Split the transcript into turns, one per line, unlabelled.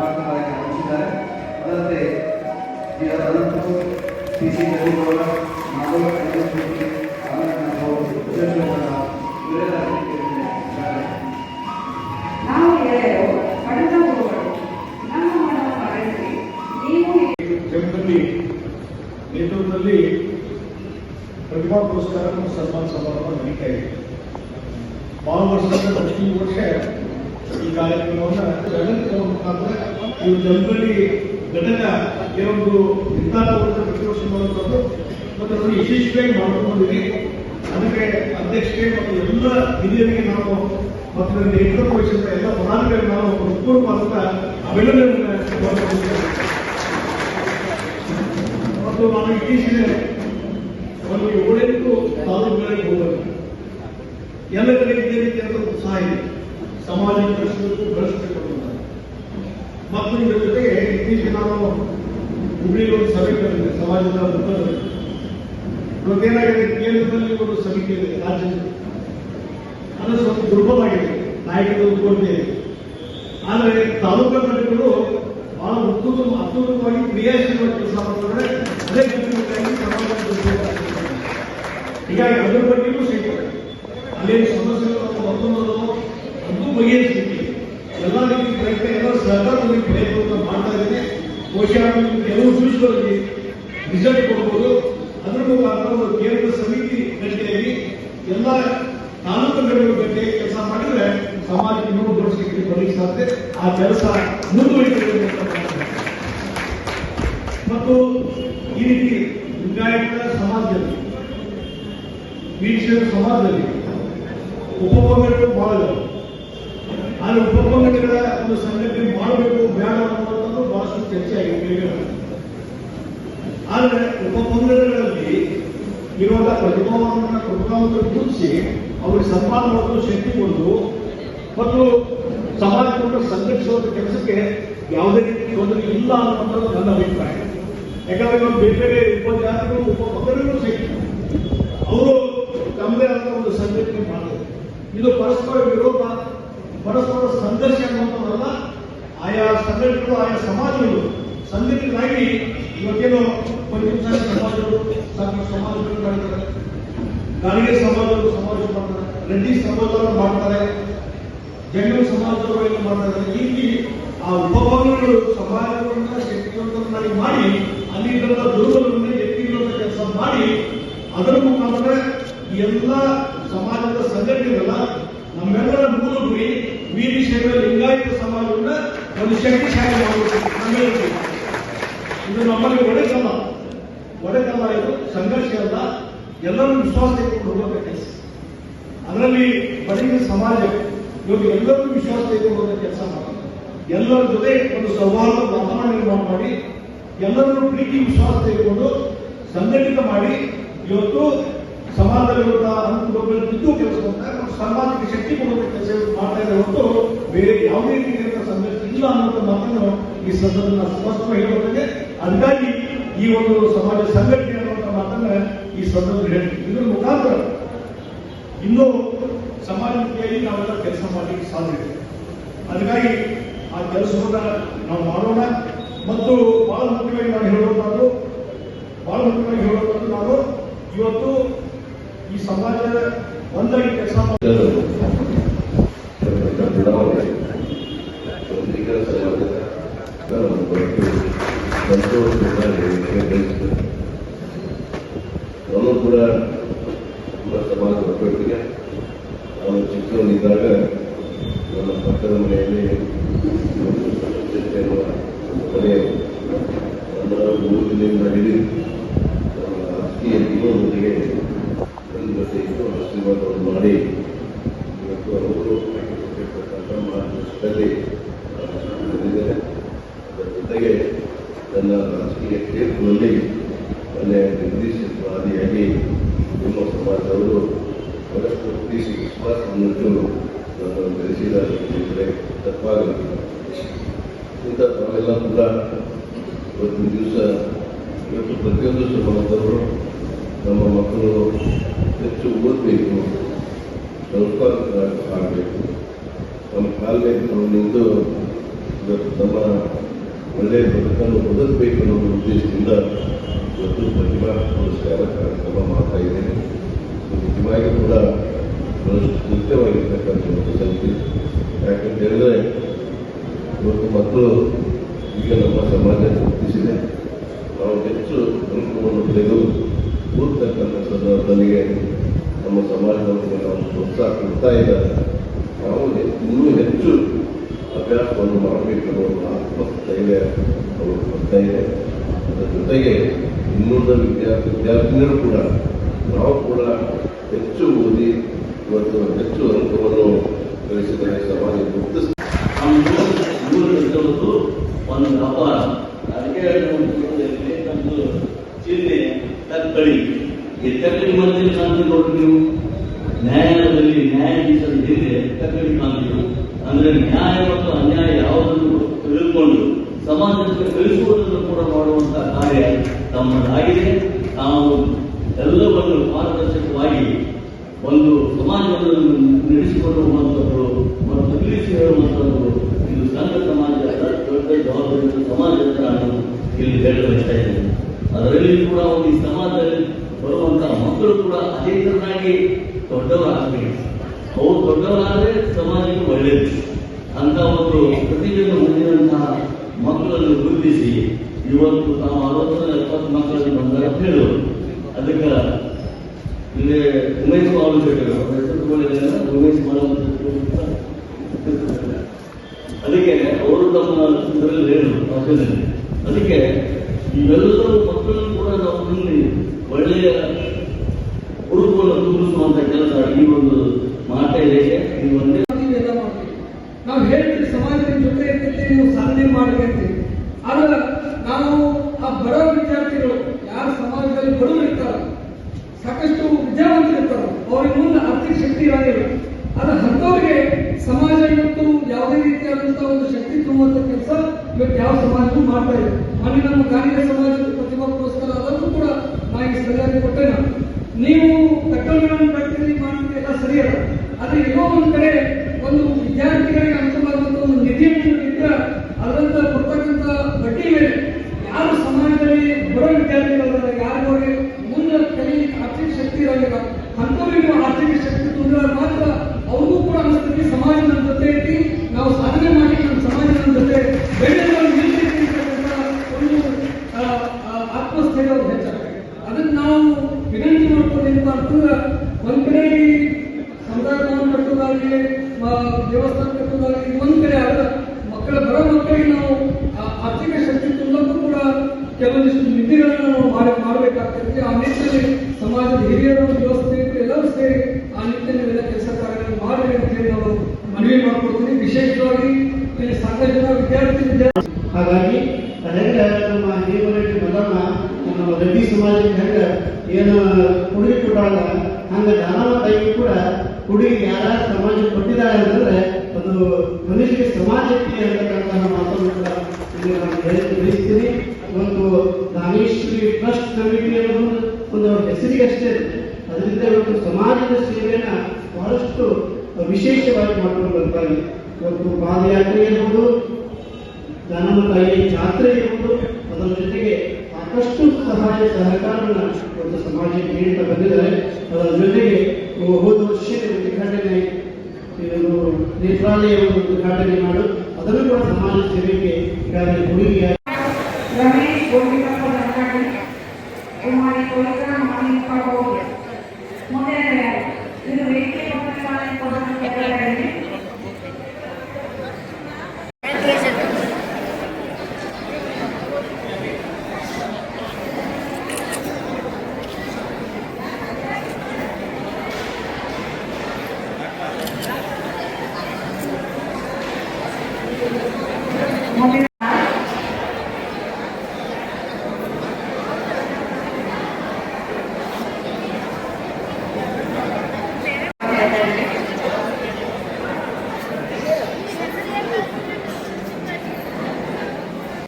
ಸಮರ್ಪಕವಾಗಿ ಹಂಚಿದ್ದಾರೆ ಅದರಂತೆ ಅನಂತರು P C
Deve Gowda ನೇತೃತ್ವದಲ್ಲಿ ಪ್ರತಿಭಾ ಪುರಸ್ಕಾರ ಮತ್ತು ಸನ್ಮಾನ ಸಮಾರಂಭ ನಡೀತಾ ಇದೆ. ಬಹಳ ವರ್ಷದಿಂದ ಪ್ರತಿ ವರ್ಷ ಈ ಕಾರ್ಯಕ್ರಮವನ್ನು ಜಗತ್ತಿನ ಮುಖಾಂತರ ಈ ಜಗದಲ್ಲಿ ಘಟಕ ಕೆಲವೊಂದು ನಿರ್ಧಾರವನ್ನು ಪ್ರತಿ ವರ್ಷ ಮಾಡುವಂಥದ್ದು. ಮತ್ತು ಅದನ್ನು ಯಶಸ್ವಿಯಾಗಿ ಮಾಡಿಕೊಂಡಿದ್ದೀವಿ ಅದಕ್ಕೆ ಅಧ್ಯಕ್ಷತೆ ಮತ್ತು ಎಲ್ಲ ಹಿರಿಯರಿಗೆ ನಾವು ಮತ್ತು ನೇತೃತ್ವ ವಹಿಸಿದ ಎಲ್ಲ ಪದಾಧಿಕಾರಿ ನಾವು ಹೃತ್ಪೂರ್ವಕವಾದಂಥ ಅಭಿನಂದನೆಯನ್ನು ಮಾಡ್ಕೊಂಡಿದ್ದೇವೆ. ಮತ್ತು ನಾನು ಇತ್ತೀಚಿನ ಒಂದು ಏಳೆಂಟು ತಾಲೂಕುಗಳಿಗೆ ಹೋಗಬೇಕು ಎಲ್ಲ ಕಡೆ ಇದೇ ರೀತಿಯಾದ ಉತ್ಸಾಹ ಇದೆ. ಸಮಾಜ ಬೆಳೆಸಬೇಕು ಮತ್ತು ಇದರ ಜೊತೆಗೆ ಇತ್ತೀಚೆಗೆ ನಾನು ಹುಬ್ಳಿಗೆ ಸಭೆ ಸಮಾಜದ ಮುಖಂಡರು ಕೇಂದ್ರದಲ್ಲಿ ಒಂದು ಸಮಿತಿ ಇದೆ ರಾಜ್ಯದ. ಅದು ಸ್ವಲ್ಪ ದುರ್ಬಲವಾಗಿದೆ ನಾಯಕರು ಆದರೆ ತಾಲೂಕು ಘಟಕಗಳು ಬಹಳ ಉತ್ತಮ ಅತ್ಯುತ್ತಮವಾಗಿ ಕ್ರಿಯಾಶೀಲ ಕೆಲಸ ಮಾಡ್ತಾರೆ ಅದೇ ರೀತಿಯಾಗಿ ಹೀಗಾಗಿ ಬಗ್ಗೆಯೂ ಸಹಿತ ಅಲ್ಲೇನು ಸಮಸ್ಯೆಗಳು ಅಥವಾ ಮತ್ತೊಂದು ಅದು ಬಗೆಹರಿಸಲಿಕ್ಕೆ ಎಲ್ಲ ರೀತಿ ಪ್ರಯತ್ನ ಎಲ್ಲ ಸಹಕಾರದಲ್ಲಿ ಪ್ರಯತ್ನವನ್ನು ಮಾಡ್ತಾ ಇದ್ದೇನೆ ಬಹುಶಃ ಕೆಲವು ಸೂಚನೆಗಳಲ್ಲಿ ರಿಸಲ್ಟ್ ಕೊಡ್ಬೋದು. ಅದರ ಮುಖಾಂತರ ಒಂದು ಕೇಂದ್ರ ಸಮಿತಿ ಗಟ್ಟಿಯಾಗಿ ಎಲ್ಲ ತಾಲೂಕುಗಳು ಗಟ್ಟಿಯಾಗಿ ಕೆಲಸ ಮಾಡಿದ್ರೆ ಸಮಾಜಕ್ಕೆ ಇನ್ನೂ ದೊಡ್ಡ ಬರಲಿಕ್ಕೆ ಸಾಧ್ಯ. ಆ ಕೆಲಸ ಮುಂದುವರಿಸಬೇಕು ಮತ್ತು ಈ ರೀತಿ ಲಿಂಗಾಯತ ಸಮಾಜದಲ್ಲಿ ವೀಕ್ಷಕ ಸಮಾಜದಲ್ಲಿ ಉಪಪಂಗಡಗಳು ಬಹಳ. ಆದರೆ ಉಪಪಂಗಡಗಳ ಒಂದು ಸಂಘಟನೆ ಮಾಡಬೇಕು, ಬೇಡ ಅನ್ನುವಂಥದ್ದು ಬಹಳಷ್ಟು ಚರ್ಚೆ ಆಗಿದೆ ಆದರೆ ಉಪಪಂಗಡಗಳಲ್ಲಿ ಇರುವ ಪ್ರತಿಭಾವನ್ನ ಪ್ರತಿಭಾವಂತರು ಗುರುತಿಸಿ ಅವರಿಗೆ ಸನ್ಮಾನ ಮತ್ತು ಶಕ್ತಿ ಕೊಂಡು ಮತ್ತು ಸಮಾಜವನ್ನು ಸಂಘಟಿಸುವ ಕೆಲಸಕ್ಕೆ ಯಾವುದೇ ರೀತಿ ತೊಂದರೆ ಇಲ್ಲ ಅನ್ನುವಂಥದ್ದು ನನ್ನ ಅಭಿಪ್ರಾಯ. ಯಾಕಂದ್ರೆ ಇವರು ಬೇರೆ ಬೇರೆ ಉಪಜಾತಿಗಳು ಉಪಪಂಗಡಗಳು ಸೇರಿ ಅವರು ತಮ್ಮದೇ ಆದ ಒಂದು ಸಂಘಟನೆ ಮಾಡಿದ್ರು. ಇದು ಪರಸ್ಪರ ವಿರೋಧ, ಪರಸ್ಪರ ಸಂಘರ್ಷ ಅನ್ನುವಂಥದ್ದಲ್ಲ ಆಯಾ ಸಂಘಟನೆಗಳು ಆಯಾ ಸಮಾಜಗಳು ಸಂಘಟಿತರಾಗಿ ಇವತ್ತೇನು ಪಂಚಾಯತ್ ಸಮಾಜಗಳು, ಸಾಕಷ್ಟು ಸಮಾಜಗಳು ಮಾಡ್ತಾರೆ. ಗಾಳಿಗೆ ಸಮಾಜಗಳು ಸಮಾವೇಶ ಮಾಡ್ತಾರೆ, ರೆಡ್ಡಿ ಸಮಾಜವನ್ನು ಮಾಡ್ತಾರೆ, ಜಂಗಲ್ ಸಮಾಜದವರು ಮಾಡ್ತಾರೆ. ಹೀಗೆ ಆ ಉಪಭಾಗಗಳು ಸಮಾಜವನ್ನ ಶಕ್ತಿವಂತರನ್ನಾಗಿ ಮಾಡಿ ಅಲ್ಲಿದ್ದಂಥ ದುರ್ಬಲವನ್ನು ಎತ್ತಿರುವಂತ ಕೆಲಸ ಮಾಡಿ, ಅದರ ಮುಖಾಂತರ ಎಲ್ಲ ಸಮಾಜದ ಸಂಘಟನೆಗಳ ನಮ್ಮೆಲ್ಲರ ಮೂಲ ಗುರಿ ವೀರಶೈವ ಲಿಂಗಾಯತ ಸಮಾಜವನ್ನ ಒಂದು ಶಕ್ತಿಶಾಲಿ ಮಾಡಬೇಕು ನಮ್ಮೆಲ್ಲರಿಗೂ. ಇದು. ನಮ್ಮಲ್ಲಿ ಒಡೆತನ ಒಡೆತನ ಇದು ಸಂಘರ್ಷ ಅಲ್ಲ. ಎಲ್ಲರೂ ವಿಶ್ವಾಸ ತೆಗೆದುಕೊಂಡು ಕೆಲಸ. ಅದರಲ್ಲಿ ಬಡಗಿನ ಸಮಾಜ ಇವಾಗ ಎಲ್ಲರೂ ವಿಶ್ವಾಸ ತೆಗೆದುಕೊಂಡು ಹೋಗುವಂತ ಕೆಲಸ ಮಾಡ್ತಾರೆ ಎಲ್ಲರ ಜೊತೆ ಒಂದು ಸೌಹಾರ್ದ ವಾತಾವರಣ ನಿರ್ಮಾಣ ಮಾಡಿ, ಎಲ್ಲರನ್ನು ಪ್ರೀತಿ ವಿಶ್ವಾಸ ತೆಗೆದುಕೊಂಡು ಸಂಘಟಿತ ಮಾಡಿ, ಇವತ್ತು ಸಮಾಜದಲ್ಲಿರುವಂತಹ ಅನುಕೂಲಗಳು ಇದ್ದು ಕೆಲಸ ಮಾಡ್ತಾರೆ ಸಾಮಾಜಿಕ ಶಕ್ತಿ ಕೊಡುವಂತ ಕೆಲಸ ಮಾಡ್ತಾ ಇದ್ದಾರೆ ಬೇರೆ ಯಾವುದೇ ರೀತಿಯಾದ ಸಂಘರ್ಷ ಇಲ್ಲ ಅನ್ನುವಂಥ ಮಾತನ್ನು ಈ ಸಂದರ್ಭದಲ್ಲಿ ಸ್ಪಷ್ಟವಾಗಿ ಹೇಳೋದಕ್ಕೆ ಅದಕ್ಕಾಗಿ ಈ ಒಂದು ಸಮಾಜ ಸಂಘಟನೆ ಅನ್ನುವಂಥ ಮಾತನ್ನ ಈ ಸಂದರ್ಭದಲ್ಲಿ ಹೇಳ್ತೀವಿ. ಇದರ ಮುಖಾಂತರ ಇನ್ನೂ ಸಮಾಜದಲ್ಲಿ ನಾವೆಲ್ಲ ಕೆಲಸ ಮಾಡಲಿಕ್ಕೆ ಸಾಧ್ಯ ಇದೆ. ಅದಕ್ಕಾಗಿ ಆ ಕೆಲಸವನ್ನ ನಾವು ಮಾಡೋಣ. ಮತ್ತು ಬಹಳ ಮುಖ್ಯವಾಗಿ ನಾನು ಹೇಳುವಂಥದ್ದು, ಬಹಳ ಮುಖ್ಯವಾಗಿ ಹೇಳುವಂಥದ್ದು ನಾನು ಇವತ್ತು ಈ ಸಮಾಜದ ಒಂದಾಗಿ ಕೆಲಸ
ನಾನು ಕೂಡ ನಮ್ಮ ಸಮಾಜದ ಒಬ್ಬಟ್ಟಿಗೆ ನಾನು ಚಿಕ್ಕವನಿದ್ದಾಗ ನನ್ನ ಪಕ್ಕದ ಮನೆಯಲ್ಲಿ ಒಂದು ಸ್ವಚ್ಛತೆ ಎನ್ನುವ ಮನೆ ಊರಿನಿಂದ ಹಿಡಿದು ನನ್ನ ರಾಜಕೀಯ ಜೀವನದೊಂದಿಗೆ ನನ್ನ ಜೊತೆ ಇದ್ದು ಆಶೀರ್ವಾದವನ್ನು ಮಾಡಿ ಇವತ್ತು ಅವರು ಕೊಟ್ಟಿರ್ತಕ್ಕಂಥ ಮಾರ್ಗದರ್ಶನದಲ್ಲಿ ಬಂದಿದ್ದಾರೆ ಅದರ ಜೊತೆಗೆ ನನ್ನ ರಾಜಕೀಯ ಕ್ಷೇತ್ರದಲ್ಲಿ ಮೊನ್ನೆ ನಿರ್ದೇಶಕವಾದಿಯಾಗಿ ನಿಮ್ಮ ಸಮಾಜದವರು ಬಹಳಷ್ಟು ಪ್ರೀತಿ ವಿಶ್ವಾಸವನ್ನಿಟ್ಟು ನನ್ನನ್ನು ಬೆಳೆಸಿದರೆ ತಪ್ಪಾಗಲ್ಲ ಇಂಥ ತಾವೆಲ್ಲ ಕೂಡ ಒಂದು ದಿವಸ, ಇವತ್ತು ಪ್ರತಿಯೊಂದು ಸಮಾಜದವರು ನಮ್ಮ ಮಕ್ಕಳು ಹೆಚ್ಚು ಓದಬೇಕು ಆಗಬೇಕು ನಮ್ಮ ಕಾಲೇ ನಿಂತು ತಮ್ಮ ಒಳ್ಳೆಯ ಬದುಕನ್ನು ಬದುಕಬೇಕು ಅನ್ನೋ ಉದ್ದೇಶದಿಂದ ಇವತ್ತು ಪ್ರತಿಭಾ ಪುರಸ್ಕಾರ ಕಾರ್ಯಕ್ರಮ ಮಾಡ್ತಾ ಇದ್ದೇನೆ. ನಿಜವಾಗಿ ಕೂಡ ಮುಖ್ಯವಾಗಿರ್ತಕ್ಕಂಥ ಒಂದು ಸಂಖ್ಯೆ ಯಾಕಂತ ಹೇಳಿದ್ರೆ, ಇವತ್ತು ಮಕ್ಕಳು ಈಗ ನಮ್ಮ ಸಮಾಜ ಗುರುತಿಸಿದೆ ನಾವು ಹೆಚ್ಚು ಅನುಕೂಲವನ್ನು ಪಡೆದು ಕೂರ್ತಕ್ಕಂಥ ಸಂದರ್ಭದಲ್ಲಿಗೆ ನಮ್ಮ ಸಮಾಜದವರಿಗೆ ನಾವು ಪ್ರೋತ್ಸಾಹ ಕೊಡ್ತಾ ಇದ್ದಾರೆ. ನಾವು ಇನ್ನೂ ಹೆಚ್ಚು ಅಭ್ಯಾಸವನ್ನು ಮಾಡಬೇಕು ಅನ್ನೋ ಆತ್ಮಸ್ಥೈರ್ಯ ಅವರು ಕೊಡ್ತಾ ಇದೆ. ಅದರ ಜೊತೆಗೆ ಇನ್ನುಳಿದ ವಿದ್ಯಾರ್ಥಿ ವಿದ್ಯಾರ್ಥಿನಿಯರು ಕೂಡ ನಾವು ಕೂಡ ಹೆಚ್ಚು ಓದಿ ಇವತ್ತು ಹೆಚ್ಚು ಅಂಕವನ್ನು ಗಳಿಸಿದರೆ ಸಮಾಜ
ಗುರುತಿಸಬಹುದು ಒಂದು ಅಪಾರ ಅದಕ್ಕೆ ನಮ್ಮದು ಚಿಹ್ನೆ ತಕ್ಕಳಿ ಈ ತಕ್ಕಡಿ ಮಧ್ಯೆ ಕಾಂತಿ ನೋಡಿ ನೀವು. ನ್ಯಾಯಾಲಯದಲ್ಲಿ ನ್ಯಾಯಾಧೀಶರ ಹಿಂದೆ ತಕ್ಕಡಿ ಕಾಂತಿಗಳು ಅಂದ್ರೆ ನ್ಯಾಯ ಮತ್ತು ಅನ್ಯಾಯ ಯಾವುದನ್ನು ತಿಳಿದುಕೊಂಡು ಸಮಾಜಕ್ಕೆ ಕಲಿಸುವುದನ್ನು ಕೂಡ ಮಾಡುವಂತ ಕಾರ್ಯ ತಮ್ಮದಾಗಿದೆ. ನಾವು ಎಲ್ಲವನ್ನು ಪಾರದರ್ಶಕವಾಗಿ ಒಂದು ಸಮಾಜವನ್ನು ನಡೆಸಿಕೊಂಡು ಹೋಗುವಂಥದ್ದು ಮತ್ತು ತಿಳಿಸಿ ಹೇಳುವಂಥದ್ದು ಇದು ಸಂಘ ಸಮಾಜದ ದೊಡ್ಡ ಜವಾಬ್ದಾರಿ ಸಮಾಜ ಅಂತ ನಾನು ಇಲ್ಲಿ ಇಷ್ಟ ಇದ್ದೇನೆ. ಅದರಲ್ಲಿ ಕೂಡ ಒಂದು ಈ ಸಮಾಜದಲ್ಲಿ ಬರುವಂತಹ ಮಕ್ಕಳು ಕೂಡ ಅದೇ ತರನಾಗಿ ದೊಡ್ಡವರಾಗಬೇಕು ಅವರು ದೊಡ್ಡವರಾದರೆ ಸಮಾಜಕ್ಕೆ ಒಳ್ಳೆಯದು ಅಂತ ಒಂದು ಪ್ರತಿಭೆಯನ್ನು ಹೊಂದಿದಂತಹ ಮಕ್ಕಳನ್ನು ಗುರುತಿಸಿ ಇವತ್ತು ತಾವು ಅರವತ್ತು ಎಪ್ಪತ್ತು ಮಕ್ಕಳಲ್ಲಿ ಬಂದಾಗ ಹೇಳು ಅದಕ್ಕೆ ಇಲ್ಲಿ ಉಮೇಶ್ ಬಾಬು ಹೇಳಿದ್ರು. ಉಮೇಶ್ ಅದಕ್ಕೆ ಅವರು ತಮ್ಮ ಇದರಲ್ಲಿ ಹೇಳು ಭಾಷಣದಲ್ಲಿ ಅದಕ್ಕೆ ಇವೆಲ್ಲರೂ ಮಕ್ಕಳನ್ನು ಕೂಡ ನಾವು ಇಲ್ಲಿ ಒಳ್ಳೆಯ ಹುಡುಕನ್ನು ತುಂಬಿಸುವಂತ ಕೆಲಸ ಈ ಒಂದು ಮಾತೇ ಇದೆ. ಒಂದೇ
ನಾವು ಹೇಳ್ತೀವಿ ಸಮಾಜದ ಜೊತೆ ನೀವು ಸಾಧನೆ ಮಾಡಬೇಕು. ಆದ್ರೆ ನಾವು ಆ ಬಡ ವಿದ್ಯಾರ್ಥಿಗಳು ಯಾರು ಸಮಾಜದಲ್ಲಿ ಬಡವರು ಇರ್ತಾರ ಸಾಕಷ್ಟು ವಿದ್ಯಾವಂತರು ಇರ್ತಾರ ಅವ್ರಿಗೆ ಮುಂದೆ ಆರ್ಥಿಕ ಶಕ್ತಿ ಇರೋದಿಲ್ಲ ಆದ್ರೆ ಅಂಥವ್ರಿಗೆ ಸಮಾಜ ಇವತ್ತು ಯಾವುದೇ ರೀತಿಯಾದಂತಹ ಒಂದು ಶಕ್ತಿ ತುಂಬುವಂತ ಕೆಲಸ ಇವತ್ತು ಯಾವ ಸಮಾಜಕ್ಕೂ ಮಾಡ್ತಾ ಇದೆ ಅಲ್ಲಿ ನಮ್ಮ ಗಾಂಧಿ ಸಮಾಜದ ಪ್ರತಿಭಾ ಪುರಸ್ಕಾರ ಅದನ್ನು ಕೂಡ ನಾ ಸರಿಯಾಗಿ ಕೊಟ್ಟೇನ ನೀವು ತಕ್ಕಲುಗಳನ್ನು ಪ್ರಕ್ರಿಯೆ ಮಾಡ್ತೀವಿ ಎಲ್ಲ ಸರಿಯಲ್ಲ ಆದ್ರೆ ಎಲ್ಲೋ ಒಂದು ಕಡೆ ಒಂದು ವಿದ್ಯಾರ್ಥಿಗಳಿಗೆ ಅನುಕೂಲವಾಗುವಂತ ಒಂದು ನಿಧಿಯನ್ನು ಇದ್ರೆ ಅದರಿಂದ ಬರ್ತಕ್ಕಂಥ ಬಡ್ಡಿ ಮೇಲೆ ಯಾರು ಸಮಾಜದಲ್ಲಿ ಬರೋ ವಿದ್ಯಾರ್ಥಿಗಳಲ್ಲ ಯಾರಿಗೆ ಮುಂದೆ ಕಲಿಯಲಿಕ್ಕೆ ಆರ್ಥಿಕ ಶಕ್ತಿ ಇರೋದಿಲ್ಲ ನೀವು ಆರ್ಥಿಕ ಶಕ್ತಿ ತುಂಬಿದ್ರೆ ಮಾತ್ರ ಅವ್ರಿಗೂ ಕೂಡ ಅನಿಸ್ತೈತಿ ಸಮಾಜ ನಮ್ಮ ಜೊತೆ ಐತಿ ನಾವು ಸಾಧನೆ ಮಾಡಿ ನಮ್ಮ ಸಮಾಜ ನಮ್ಮ ಜೊತೆ ಬೆಳೆಯೋದ್ರಲ್ಲಿ ನಿಲ್ತೈತಿ ಅಂತಕ್ಕಂಥ ಒಂದು ಆತ್ಮಸ್ಥೈರ್ಯ ಅವ್ರಿಗೆ ಹೆಚ್ಚಾಗ್ತದೆ ಅದನ್ನ ನಾವು ವಿನಂತಿ ಮಾಡ್ಕೊಳ್ಳೋದೇನಪ್ಪ ಅಂತಂದ್ರೆ ಒಂದ್ ಕಡೆ ಸಮುದಾಯ ಭವನ ಕಟ್ಟೋದಾಗಲಿ ದೇವಸ್ಥಾನ ಕಟ್ಟೋದಾಗಲಿ ಒಂದ್ ಕಡೆ ಆದ್ರೆ ಮಕ್ಕಳ ಬರೋ ಮಕ್ಕಳಿಗೆ ನಾವು ಆರ್ಥಿಕ ಶಕ್ತಿ ತುಂಬಕ್ಕೂ ಕೂಡ ಕೆಲವೊಂದಿಷ್ಟು ನಿಧಿಗಳನ್ನು ಮಾಡಿ ಮಾಡಬೇಕಾಗ್ತದೆ ಆ ನಿಟ್ಟಿನಲ್ಲಿ ಸಮಾಜದ ಹಿರಿಯರು ವ್ಯವಸ್ಥೆ ಎಲ್ಲರೂ ಸೇರಿ ಆ ನಿಟ್ಟಿನಲ್ಲಿ ಎಲ್ಲ ಕೆಲಸ ಕಾರ್ಯಗಳನ್ನು ಮಾಡಿ ಅಂತ ಹೇಳಿ ನಾವು ಮನವಿ ಮಾಡ್ಕೊಡ್ತೀವಿ ವಿಶೇಷವಾಗಿ ಇಲ್ಲಿ ಸಾಕಷ್ಟು ಜನ, ವಿದ್ಯಾರ್ಥಿ
ಹಾಗಾಗಿ ಅದೇ ನಮ್ಮ ಹಿರಿಯರಲ್ಲಿ ಮಲ್ಲಮ್ಮ ನಮ್ಮ ರೆಡ್ಡಿ ಸಮಾಜಕ್ಕೆ ಹೆಂಗ ಏನು ಕುಡಿ ಕೊಟ್ಟಾಗ ಹಂಗ ದಾನವ ತಾಯಿ ಕೂಡ ಕುಡಿ ಯಾರ ಸಮಾಜಕ್ಕೆ ಕೊಟ್ಟಿದ್ದಾರೆ ಅಂತಂದ್ರೆ ಅದು ಮನುಷ್ಯಗೆ ಸಮಾಜಕ್ಕೆ ಅಂತಕ್ಕಂತಹ ಮಾತನ್ನು ಕೂಡ ಇಲ್ಲಿ ನಾನು ಹೇಳಿ ತಿಳಿಸ್ತೀನಿ ಒಂದು ಟ್ರಸ್ಟ್ ಕಮಿಟಿ ಅನ್ನೋದು ಒಂದು ಹೆಸರಿಗೆ ಅಷ್ಟೇ ಇದೆ. ಅದರಿಂದ ಇವತ್ತು ಸಮಾಜದ ಸೇವೆಯನ್ನ ಬಹಳಷ್ಟು ವಿಶೇಷವಾಗಿ ಮಾಡ್ಕೊಂಡು ಬರ್ತಾ ಇದೆ ಇವತ್ತು ಪಾದಯಾತ್ರೆ ಇರ್ಬೋದು ದಾನಮ್ಮ ತಾಯಿ ಜಾತ್ರೆ ಇರ್ಬೋದು, ಅದರ ಜೊತೆಗೆ ಸಾಕಷ್ಟು ಸಹಾಯ ಸಹಕಾರವನ್ನು ಒಂದು ಸಮಾಜಕ್ಕೆ ನೀಡ್ತಾ ಬಂದಿದ್ದಾರೆ ಅದರ ಜೊತೆಗೆ ಹೋದ ವರ್ಷ ಉದ್ಘಾಟನೆ ಇದು ನೇತ್ರಾಲಯ ಒಂದು ಉದ್ಘಾಟನೆ ಮಾಡು, ಅದನ್ನು ಕೂಡ ಸಮಾಜ ಸೇವೆಗೆ ಈಗಾಗಲೇ ಕೊಡುಗೆ
ರಮೇಶ್ ಗೋಪಿಕಪ್ಪ ನರ್ನಾಡಿ ಕುಮಾರಿ ಕೋಲಿಕರ ಮಾನಿಕ ಹೋಗಿ ಮುಂದೆ ಇದು ವೇದಿಕೆ ಪತ್ರಗಳನ್ನು ಕೊಡಲು ಕೆಳಗಡೆ